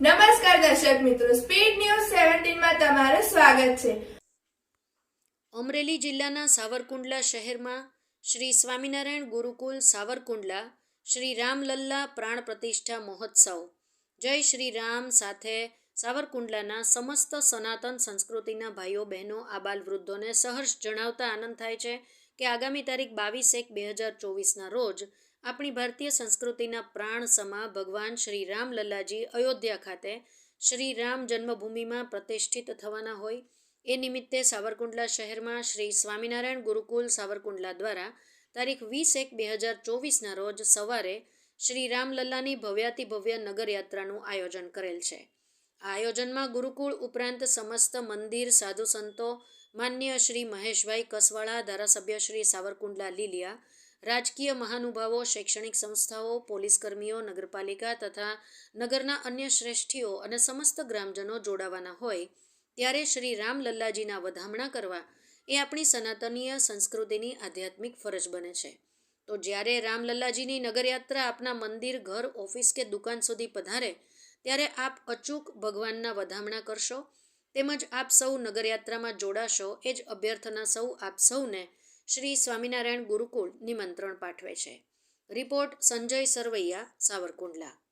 નમસ્કાર દર્શક મિત્રો સ્પીડ ન્યૂઝ સેવન્ટીનમાં તમારું સ્વાગત છે. અમરેલી જિલ્લાના સાવરકુંડલા શહેરમાં શ્રી સ્વામિનારાયણ ગુરુકુલ સાવરકુંડલા શ્રી રામલલ્લા પ્રાણ પ્રતિષ્ઠા મહોત્સવ. જય શ્રી રામ સાથે સાવરકુંડલાના સમસ્ત સનાતન સંસ્કૃતિના ભાઈઓ, બહેનો, આબાલ વૃદ્ધોને સહર્ષ જણાવતા આનંદ થાય છે કે આગામી તારીખ બાવીસ એક બે હજાર ચોવીસના રોજ આપણી ભારતીય સંસ્કૃતિના પ્રાણ સમા ભગવાન શ્રી રામલલ્લાજી અયોધ્યા ખાતે શ્રી રામ જન્મભૂમિમાં પ્રતિષ્ઠિત થવાના હોય. એ નિમિત્તે સાવરકુંડલા શહેરમાં શ્રી સ્વામિનારાયણ ગુરુકુલ સાવરકુંડલા દ્વારા તારીખ વીસ એક બે હજાર ચોવીસના રોજ સવારે શ્રી રામલલ્લાની ભવ્યાતિ ભવ્ય નગરયાત્રાનું આયોજન કરેલ છે. આ આયોજનમાં ગુરુકુળ ઉપરાંત સમસ્ત મંદિર, સાધુ સંતો, માન્ય શ્રી મહેશભાઈ કસવાળા, ધારાસભ્ય શ્રી સાવરકુંડલા લીલિયા રાજકીય મહાનુભાવો, શૈક્ષણિક સંસ્થાઓ પોલીસ કર્મીઓ નગરપાલિકા તથા નગરના અન્ય શ્રેષ્ઠીઓ અને સમસ્ત ગ્રામજનો જોડાવાના હોય, ત્યારે શ્રી રામલલ્લાજીના વધામણા કરવા એ આપણી સનાતનીય સંસ્કૃતિની આધ્યાત્મિક ફરજ બને છે. તો જ્યારે રામલલ્લાજીની નગરયાત્રા આપના મંદિર, ઘર, ઓફિસ કે દુકાન સુધી પધારે, ત્યારે આપ અચૂક ભગવાનના વધામણા કરશો, તેમજ આપ સૌ નગરયાત્રામાં જોડાશો, એ જ અભ્યર્થના સૌ આપ સૌને શ્રી સ્વામિનારાયણ ગુરુકુળ નિમંત્રણ પાઠવે છે. રિપોર્ટ સંજય સરવૈયા સાવરકુંડલા.